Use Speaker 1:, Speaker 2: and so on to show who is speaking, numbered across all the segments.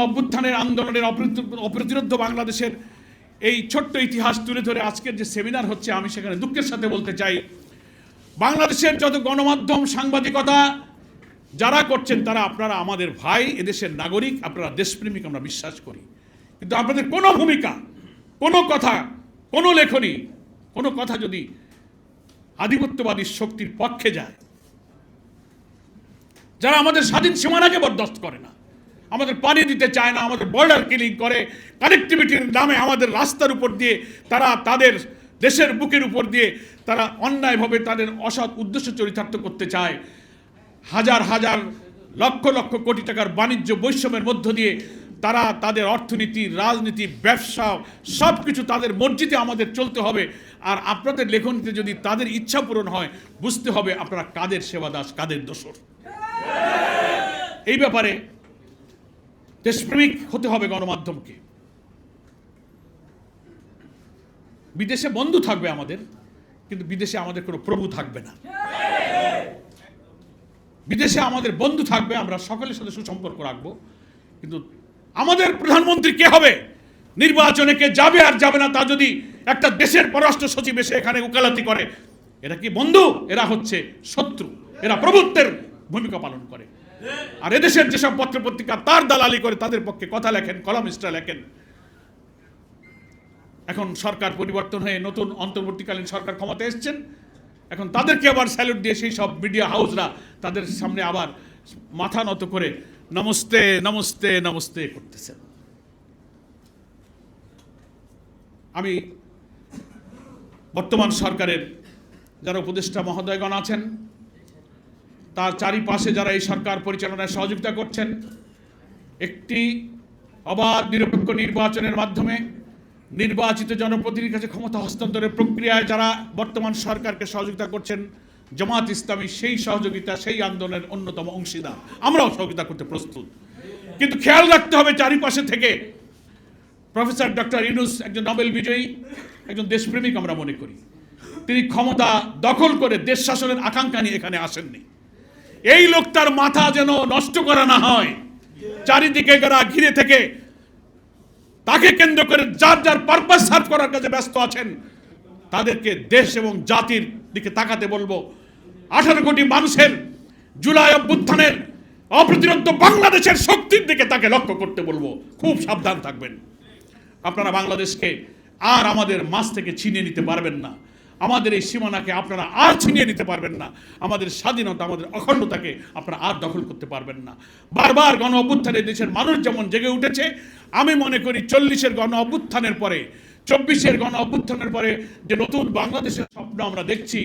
Speaker 1: অভ্যুত্থানের আন্দোলনের অপ্রতিরোধ- বাংলাদেশের এই ছোট্ট ইতিহাস তুলে ধরে আজকের যে সেমিনার হচ্ছে, আমি সেখানে দুঃখের সাথে বলতে চাই। বাংলাদেশের যত গণমাধ্যম, সাংবাদিকতা যারা করছেন, তারা আপনারা আমাদের ভাই, এদেশের নাগরিক, আপনারা দেশপ্রেমিক, আমরা বিশ্বাস করি। কিন্তু আপনাদের কোনো ভূমিকা, কোনো কথা, কোনো লেখনী, কোনো কথা যদি আধিপত্যবাদী শক্তির পক্ষে যায়, যারা আমাদের স্বাধীন সীমানাকে বরদাস্ত করে না আমাদের পানি দিতে চায় না, আমাদের বর্ডার কিলিং করে কানেক্টিভিটির নামে আমাদের রাস্তার উপর দিয়ে তারা তাদের দেশের বুকের উপর দিয়ে তারা অন্যায়ভাবে তাদের অসৎ উদ্দেশ্য চরিতার্থ করতে চায়। হাজার হাজার লক্ষ লক্ষ কোটি টাকার বাণিজ্য বৈষম্যের মধ্য দিয়ে তারা তাদের অর্থনীতি, রাজনীতি, ব্যবসা সব কিছু তাদের মসজিদে আমাদের চলতে হবে। আর আপনাদের লেখনীতে যদি তাদের ইচ্ছা পূরণ হয়, বুঝতে হবে আপনারা কাদের সেবা দাস কাদের দোষর। এই ব্যাপারে দেশপ্রেমিক হতে হবে গণমাধ্যমকে। বিদেশে বন্ধু থাকবে আমাদের, কিন্তু বিদেশে আমাদের কোনো প্রভু থাকবে না। বিদেশে আমাদের বন্ধু থাকবে, আমরা সকলের সাথে সুসম্পর্ক রাখব, কিন্তু আমাদের প্রধানমন্ত্রী কে হবে? নির্বাচনে কে যাবে আর যাবে না তা যদি একটা দেশের পররাষ্ট্র সচিব এসে এখানে উকালাতি করে, এরা কি বন্ধু? এরা হচ্ছে শত্রু, এরা প্রভুত্বের ভূমিকা পালন করে। আর এদেশের যেসব পত্রপত্রিকা তার দালালি করে, তাদের পক্ষে কথা লেখেন কলামিস্টরা লেখেন। এখন সরকার পরিবর্তন হয়ে নতুন অন্তর্বর্তীকালীন সরকার ক্ষমতা এসছেন। এখন তাদেরকে আবার স্যালুট দিয়ে সেই সব মিডিয়া হাউসরা তাদের সামনে আবার মাথা নত করে নমস্তে নমস্তে নমস্তে করতেছেন আমি বর্তমান সরকারের যারা উপদেষ্টা মহোদয়গণ আছেন তার চারিপাশে যারা এই সরকার পরিচালনায় সহযোগিতা করছেন, একটি অবাধ নিরপেক্ষ নির্বাচনের মাধ্যমে নির্বাচিত জনপ্রতিনিধির কাছে ক্ষমতা হস্তান্তরের প্রক্রিয়ায় যারা বর্তমান সরকারকে সহযোগিতা করছেন, জামাত ইসলামী সেই সহযোগিতা, সেই আন্দোলনের অন্যতম অংশীদার। আমরাও সহযোগিতা করতে প্রস্তুত। কিন্তু খেয়াল রাখতে হবে চারিপাশে থেকে, প্রফেসর ডক্টর ইউনুস একজন নোবেল বিজয়ী, একজন দেশপ্রেমিক আমরা মনে করি। তিনি ক্ষমতা দখল করে দেশ শাসনের আকাঙ্ক্ষা নিয়ে এখানে আসেননি। এই লোকটার মাথা যেন নষ্ট করা না হয়। চারিদিকে যারা ঘিরে থেকে তাকে কেন্দ্র করে যার যার পারপাস সার্ভ করার কাজে ব্যস্ত আছেন, তাদেরকে দেশ এবং জাতির দিকে তাকাতে বলব। আঠারো কোটি মানুষের জুলাই অভ্যুত্থানের অপ্রতিরোধ বাংলাদেশের শক্তির দিকে তাকে লক্ষ্য করতে বলব। খুব সাবধান থাকবেন। আপনারা বাংলাদেশকে আর আমাদের মাছ থেকে ছিনিয়ে নিতে পারবেন না। আমাদের এই সীমানাকে আপনারা আর ছিনিয়ে নিতে পারবেন না। আমাদের স্বাধীনতা, আমাদের অখণ্ডতাকে আপনারা আর দখল করতে পারবেন না। বারবার গণ অভ্যুত্থানে দেশের মানুষ যেমন জেগে উঠেছে, আমি মনে করি চল্লিশের গণ অভ্যুত্থানের পরে, চব্বিশের গণ অভ্যুত্থানের পরে যে নতুন বাংলাদেশের স্বপ্ন আমরা দেখছি,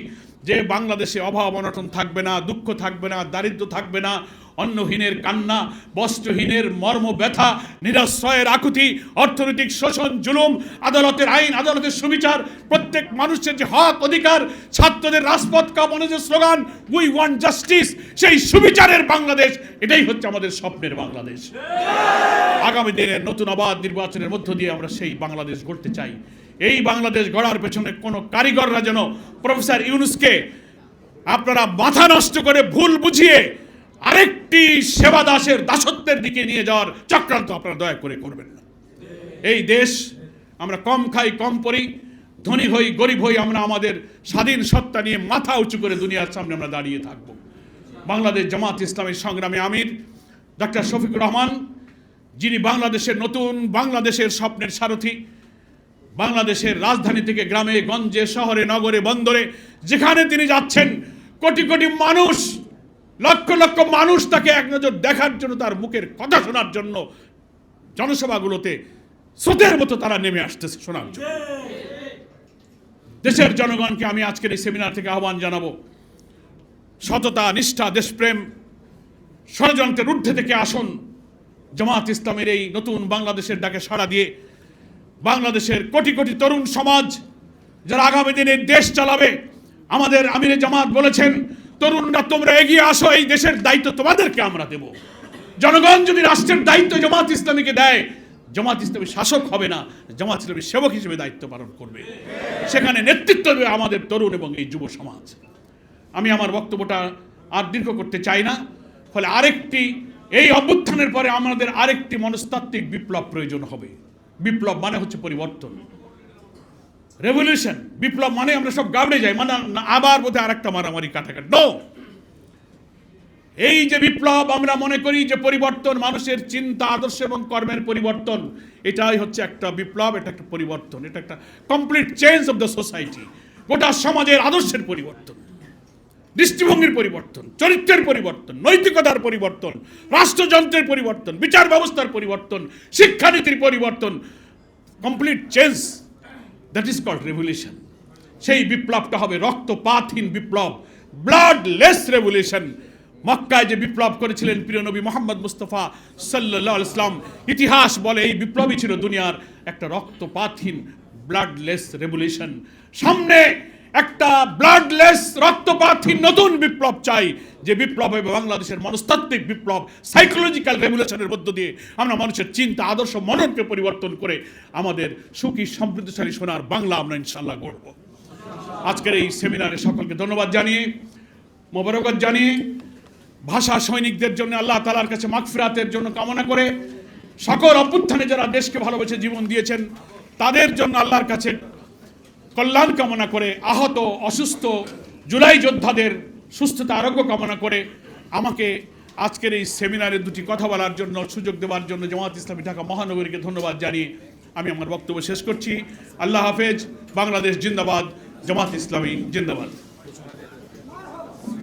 Speaker 1: যে বাংলাদেশে অভাব অনটন থাকবে না, দুঃখ থাকবে না, দারিদ্র থাকবে না অন্নহীনের কান্না, বস্ত্রহীনের মর্ম ব্যথা নিরাশ্রয়ের আকুতি, অর্থনৈতিক শোষণ, জুলুম, আদালতের আইন, আদালতের সুবিচার, প্রত্যেক মানুষের যে হক অধিকার, ছাত্রদের রাজপথ কামনে যে স্লোগান উই ওয়ান্ট জাস্টিস সেই সুবিচারের বাংলাদেশ, এটাই হচ্ছে আমাদের স্বপ্নের বাংলাদেশ। আগামী দিনের নতুন আবাদ নির্বাচনের মধ্য দিয়ে আমরা সেই বাংলাদেশ গড়তে চাই। এই বাংলাদেশ গড়ার পেছনে কোনো কারিগররা যেন প্রফেসর ইউনুসকে আপনারা মাথা নষ্ট করে ভুল বুঝিয়ে আরেকটি সেবা দাসের দাসত্বের দিকে নিয়ে যাওয়ার চক্রান্ত আপনারা দয়া করে করবেন না। এই দেশ আমরা কম খাই, কম পড়ি, ধনী হই, গরিব হই, আমরা আমাদের স্বাধীন সত্তা নিয়ে মাথা উঁচু করে দুনিয়ার সামনে আমরা দাঁড়িয়ে থাকব। বাংলাদেশ জামাত ইসলামের সংগ্রামে আমির, ডাক্তার শফিকুর রহমান, যিনি বাংলাদেশের নতুন, বাংলাদেশের স্বপ্নের সারথি, বাংলাদেশের রাজধানী থেকে গ্রামে, গঞ্জে, শহরে, নগরে, বন্দরে, যেখানে তিনি যাচ্ছেন, কোটি কোটি মানুষ লক্ষ লক্ষ মানুষ তাকে এক নজর দেখার জন্য তার মুখের কথা শোনার জন্য জনসভাগুলোতে স্রোতের মতো তারা নেমে আসতেছে শোনার জন্য। দেশের জনগণকে আমি আজকের এই সেমিনার থেকে আহ্বান জানাব। সততা, নিষ্ঠা, দেশপ্রেম, ষড়যন্ত্রের ঊর্ধ্বে থেকে আসুন। জামাত ইসলামের এই নতুন বাংলাদেশের ডাকে সাড়া দিয়ে বাংলাদেশের কোটি কোটি তরুণ সমাজ যারা আগামী দিনে দেশ চালাবে, আমাদের আমিরে জামাত বলেছেন তরুণরা, তোমরা এগিয়ে আসো, এই দেশের দায়িত্ব তোমাদেরকে আমরা দেব। জনগণ যদি রাষ্ট্রের দায়িত্ব জামাত ইসলামীকে দেয়, জামাত ইসলামী শাসক হবে না, জামাত ইসলামী সেবক হিসেবে দায়িত্ব পালন করবে। সেখানে নেতৃত্ব দেবে আমাদের তরুণ এবং এই যুব সমাজ। আমি আমার বক্তব্যটা আর দীর্ঘ করতে চাই না, ফলে আরেকটি, এই অভ্যুত্থানের পরে আমাদের আরেকটি মনস্তাত্ত্বিক বিপ্লব প্রয়োজন হবে। বিপ্লব মানে হচ্ছে পরিবর্তন। রেভলিউশন বিপ্লব মানে আমরা সব গাবড়ে যাই মানে আবার বোধহয় আরেকটা মারামারি কাটাকাটি। নো এই যে বিপ্লব, আমরা মনে করি যে পরিবর্তন, মানুষের চিন্তা, আদর্শ এবং কর্মের পরিবর্তন, এটাই হচ্ছে একটা বিপ্লব, এটা একটা পরিবর্তন, এটা একটা complete change of the society গোটা সমাজের আদর্শের পরিবর্তন, দৃষ্টিভঙ্গির পরিবর্তন, চরিত্রের পরিবর্তন, নৈতিকতার পরিবর্তন, রাষ্ট্রযন্ত্রের পরিবর্তন, বিচার ব্যবস্থার পরিবর্তন, শিক্ষানীতির পরিবর্তন complete change that is called revolution সেই বিপ্লবটা হবে রক্তপাতহীন বিপ্লব ব্লাডলেস রেভলিউশন মক্কায় যে বিপ্লব করেছিলেন প্রিয় নবী মোহাম্মদ মুস্তফা সাল্লাহ ইসলাম ইতিহাস বলে এই বিপ্লবই ছিল দুনিয়ার একটা রক্তপাতহীন ব্লাডলেস রেভলিউশন সামনে একটা ব্লাডলেস রক্তপাতহীন নতুন বিপ্লব চাই, যে বিপ্লব হবে বাংলাদেশের মনস্তাত্ত্বিক বিপ্লব সাইকোলজিক্যাল রেভলিউশনের মধ্য দিয়ে আমরা মানুষের চিন্তা, আদর্শ, মননকে পরিবর্তন করে আমাদের সুখী, সমৃদ্ধশালী সোনার বাংলা আমরা ইনশাল্লাহ গড়ব। আজকের এই সেমিনারে সকলকে ধন্যবাদ জানিয়ে, মোবারকবাদ জানিয়ে, ভাষা সৈনিকদের জন্য, আল্লাহ তালার কাছে মাগফিরাতের জন্য কামনা করে সকল অভ্যুত্থানে যারা দেশকে ভালোবেসে জীবন দিয়েছেন, তাদের জন্য আল্লাহর কাছে কল্যাণ কামনা করে, আহত, অসুস্থ, জুলাই যোদ্ধাদের সুস্থতা, আরোগ্য কামনা করে আমাকে আজকের এই সেমিনারে দুটি কথা বলার জন্য, সুযোগ দেওয়ার জন্য জামাত ইসলামী ঢাকা মহানগরীকে ধন্যবাদ জানিয়ে আমি আমার বক্তব্য শেষ করছি। আল্লাহ হাফেজ, বাংলাদেশ জিন্দাবাদ, জামাত ইসলামী জিন্দাবাদ।